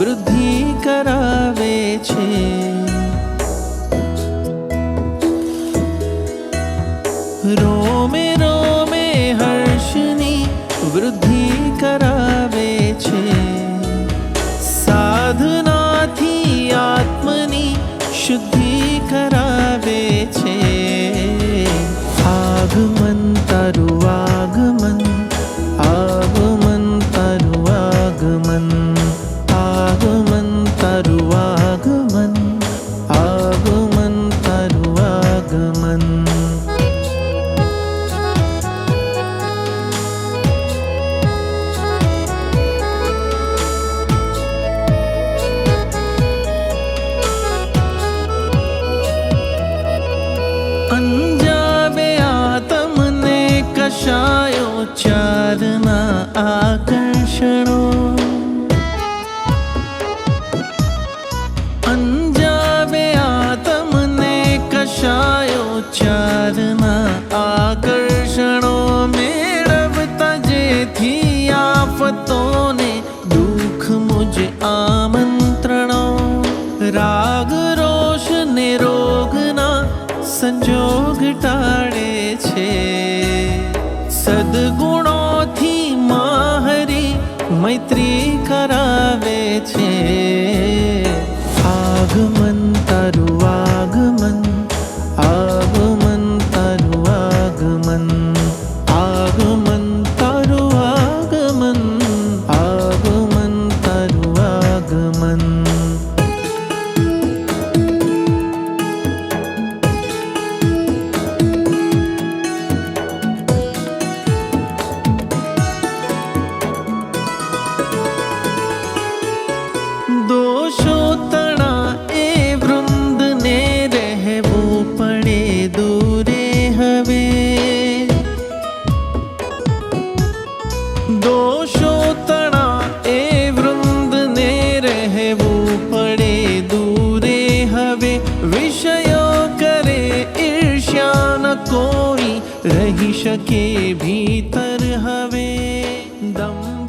ृद्धि रोमे रोमे हर्षनि वृद्धि करवे साधनाधि आत्मनि शुद्धि कर કશાયો ચારના આકર્ષણો. અંજાવે આ તમને કશાયો ચારના આકર્ષણો મેળવતા જેથી આફતોને દુઃખ મુજ આમંત્રણો. રાગ, રોષ ને રોગના સંજોગ ટાળે છે. સદગુણોથી માહરી મૈત્રી કરાવે છે. વિષયો કરે ઈર્ષ્યા ન કોઈ રહી શકે ભીતર હવે દંભ